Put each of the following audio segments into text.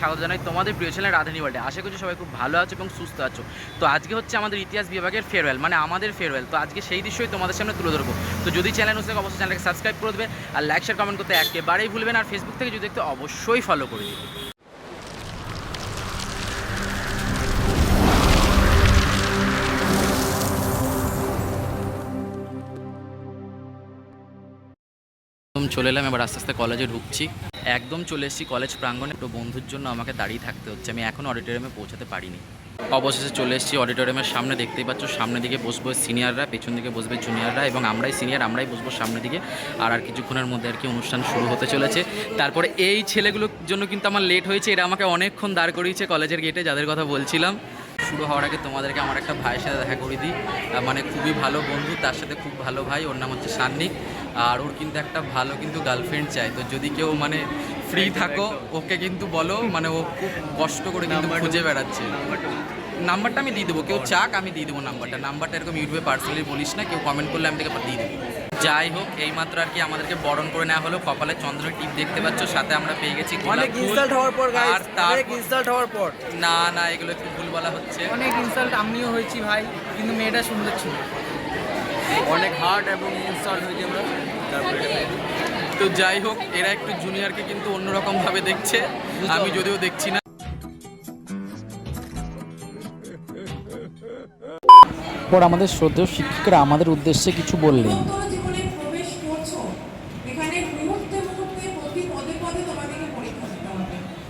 স্বাগত জানাই তোমাদের প্রিয় চ্যানেল রাধানী ওয়ার্ল্ডে আশা করছি সবাই খুব ভালো আছো এবং সুস্থ আছো। তো আজকে হচ্ছে আমাদের ইতিহাস বিভাগের ফেয়ারওয়েল মানে আমাদের ফেয়ারওয়েল তো আজকে সেই দৃশ্যই তোমাদের সামনে তুলে ধরবো। তো যদি চ্যানেল হচ্ছে অবশ্যই চ্যানেলকে সাবস্ক্রাইব করে দেবে আর লাইক শেয়ার কমেন্ট করতে একেবারেই ভুলবেন আর ফেসবুক থেকে যদি দেখতে, অবশ্যই ফলো করে দিবে। চলে এলাম, এবার আস্তে আস্তে কলেজে ঢুকছি। একদম চলে এসেছি কলেজ প্রাঙ্গণে। একটু বন্ধুর জন্য আমাকে দাঁড়িয়ে থাকতে হচ্ছে। আমি এখন অডিটোরিয়ামে পৌঁছাতে পারিনি। অবশেষে চলে এসেছি অডিটোরিয়ামের সামনে। দেখতেই পাচ্ছ, সামনের দিকে বসবো সিনিয়ররা পেছন দিকে বসবে জুনিয়ররা এবং আমরাই সিনিয়র আমরাই বসবো সামনে দিকে। আর আর কিছুক্ষণের মধ্যে আর কি অনুষ্ঠান শুরু হতে চলেছে। তারপরে এই ছেলেগুলোর জন্য কিন্তু আমার লেট হয়েছে। এরা আমাকে অনেকক্ষণ দাঁড় করিয়েছে কলেজের গেটে যাদের কথা বলছিলাম। শুরু হওয়ার আগে তোমাদেরকে আমার একটা ভাইয়ের সাথে দেখা করে দিই। মানে খুবই ভালো বন্ধু, তার সাথে খুব ভালো ভাই। ওর নাম হচ্ছে সান্নিক। আর ওর কিন্তু একটা ভালো কিন্তু গার্লফ্রেন্ড চাই। তো যদি কেউ মানে ফ্রি থাকো ওকে কিন্তু বলো মানে ও খুব কষ্ট করে কিন্তু খুঁজে বেড়াচ্ছে। নাম্বারটা আমি দিয়ে দেবো কেউ চাক আমি দিয়ে দেবো নাম্বারটা নাম্বারটা এরকম ইউটিউবে পার্সোনালি বলিস না কেউ কমেন্ট করলে আমি তোকে দিয়ে দেবো। যাই হোক এইমাত্র আর কি আমাদেরকে বরণ করে নেওয়া হলো। কপালে চন্দ্রের টিপ দেখতে পাচ্ছ সাথে আমরা পেয়ে গেছি অনেক ইনসাল্ট হওয়ার পর আর তার ইনসাল্ট হওয়ার পর। না না এগুলো একটু ভুল বলা হচ্ছে। অনেক ইনসাল্ট আমিও হয়েছি ভাই কিন্তু মেয়েটা সুন্দর ছিল। অনেক হার্ড এবং ইনসাল্ট হয়েছে আমরা। তারপরে তো যাই হোক এরা একটু জুনিয়রকে কিন্তু অন্যরকম ভাবে দেখছে আমি যদিও দেখছি না। পর আমাদের শ্রদ্ধেয় শিক্ষিকারা আমাদের উদ্দেশ্যে কিছু বললেন।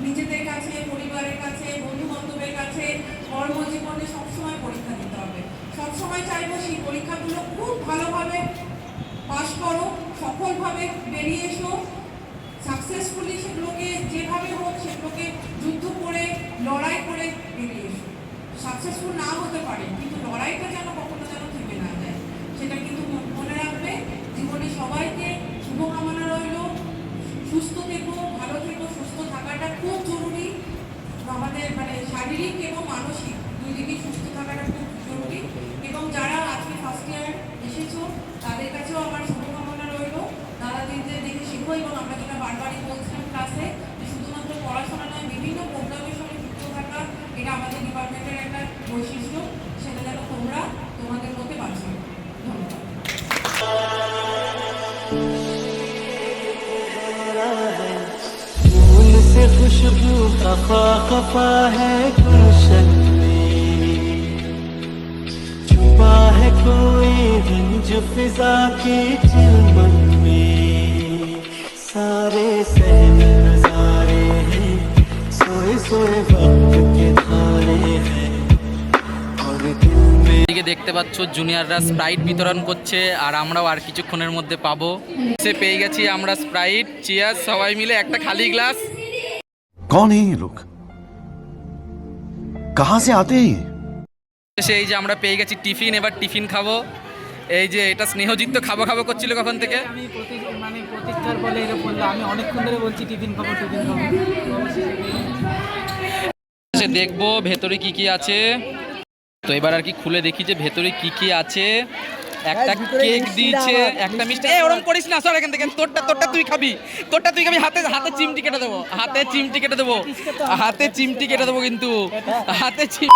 নিজেদের কাছে পরিবারের কাছে বন্ধু বান্ধবের কাছে কর্মজীবনে সবসময় পরীক্ষা দিতে হবে সবসময় চাইব সেই পরীক্ষাগুলো খুব ভালোভাবে পাশ করো, সফলভাবে বেরিয়ে এসো সাকসেসফুলি সেগুলোকে যেভাবে হোক সেগুলোকে যুদ্ধ করে, লড়াই করে বেরিয়ে এসো। সাকসেসফুল না হতে পারে, কিন্তু লড়াইটা যেন কখনো যেন থেমে না যায়। বৈশিষ্ট্য সেটা যেন তোমরা তোমাদের মধ্যে বাঁচো ধন্যবাদ फूल से खुशबू खफा खफा है गुलशन में छुपा है कोई रंज फिजा के चिलमन में सारे सहन नजारे हैं सोए सोए এদিকে দেখতে পাচ্ছ জুনিয়ররা স্প্রাইট বিতরণ করছে আর আমরাও আর কিছুক্ষণের মধ্যে পাবো। সে পেয়ে গেছি আমরা স্প্রাইট চিয়ার সবাই মিলে একটা খালি গ্লাস কন লোক কাহা সে আতে সেই যে আমরা পেয়ে গেছি টিফিন এবার টিফিন খাব। এই যে এটা স্নেহজিৎ তো খাব খাব করছিল কখন থেকে? আমি দেখব ভেতরে কি কি আছে। তো এবার আর কি খুলে দেখি যে ভেতরে কি কি আছে। একটা কেক দিয়েছে একটা মিষ্টি এ ওরম করিস না সর এখান থেকে। তোরটা তোরটা তুই খাবি। তোরটা তুই খাবি। হাতে হাতে চিমটি কেটে দেবো। হাতে চিমটি কেটে দেবো। হাতে চিমটি কেটে দেবো কিন্তু। হাতে চিম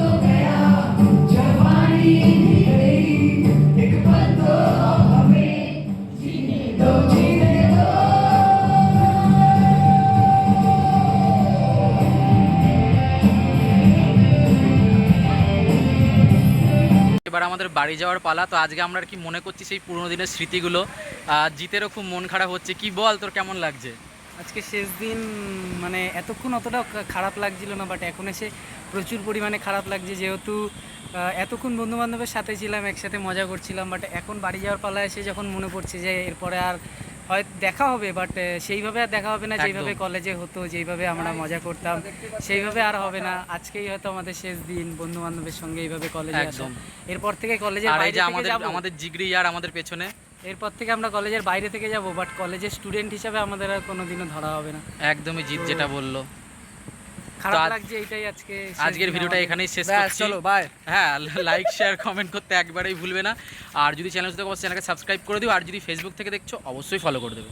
Oh আমাদের বাড়ি যাওয়ার পালা। তো আজকে আমরা আর কি মনে করছি সেই পুরোনো দিনের স্মৃতিগুলো। জিতেরও খুব মন খারাপ হচ্ছে। কি বল, তোর কেমন লাগছে? আজকে শেষ দিন মানে এতক্ষণ অতটা খারাপ লাগছিল না বাট এখন এসে প্রচুর পরিমাণে খারাপ লাগছে। যেহেতু এতক্ষণ বন্ধুবান্ধবের সাথে ছিলাম, একসাথে মজা করছিলাম বাট এখন বাড়ি যাওয়ার পালা এসে যখন মনে পড়ছে যে এরপরে আর হয়তো দেখা হবে বাট সেইভাবে আর দেখা হবে না যেভাবে যেইভাবে কলেজে হতো যেইভাবে আমরা মজা করতাম সেইভাবে আর হবে না। আজকেই হয়তো আমাদের শেষ দিন বন্ধু বান্ধবের সঙ্গে এইভাবে কলেজে আসলাম এরপর থেকে কলেজে আর এই যে আমাদের আমাদের জিগরি আর আমাদের পেছনে। এরপর থেকে আমরা কলেজের বাইরে থেকে যাব বাট কলেজের স্টুডেন্ট হিসাবে আমাদের আর কোনোদিনও ধরা হবে না। একদমই জিত যেটা বলল। খারাপ লাগছে এটাই আজকে আজকের ভিডিওটা এখানেই শেষ করছি। চলো বাই হ্যাঁ লাইক শেয়ার কমেন্ট করতে একবারেই ভুলবে না। আর যদি চ্যানেল থেকে অবশ্যই চ্যানেলকে সাবস্ক্রাইব করে দিও আর যদি ফেসবুক থেকে দেখছ অবশ্যই ফলো করে দেবে।